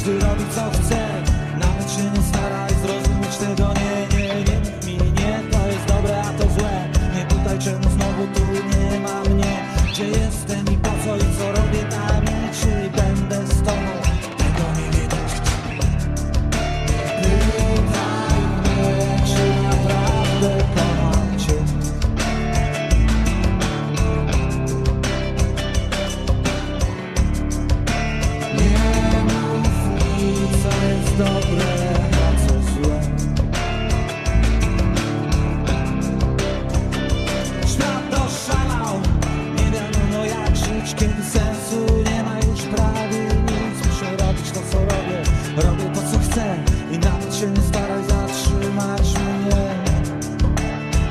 Każdy robi co chce. Nawet się nie staraj zrozumieć tego Nie, nie, nie. Mi nie To jest dobre, a to złe. Nie pytaj czemu znowu tu nie ma mnie. Gdzie jestem i po co i co dobre, a co złe. Świat oszalał, nie wiadomo jak żyć, kiedy sensu nie ma już prawie nic. Muszę robić to, co robię, robię to, co chcę. I nawet się nie staraj zatrzymać mnie.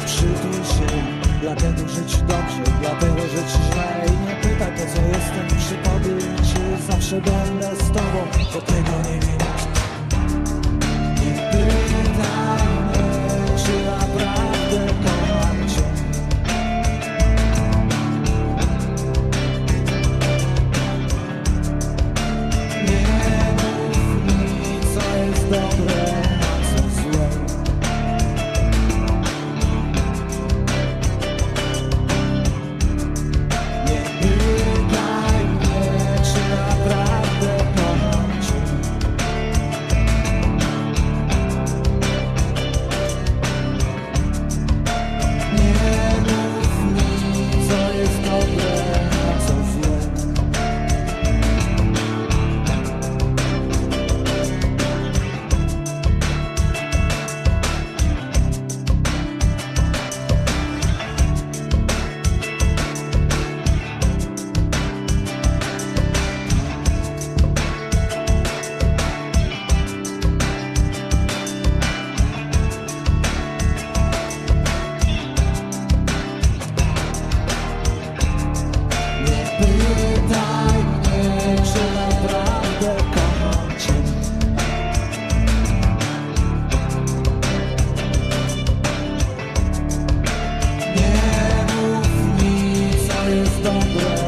Przytul się, dlatego że ci dobrze, dlatego że ci źle. I nie pytaj po co jestem przy tobie, czy zawsze będę z tobą, bo tego nie wiem Love. longer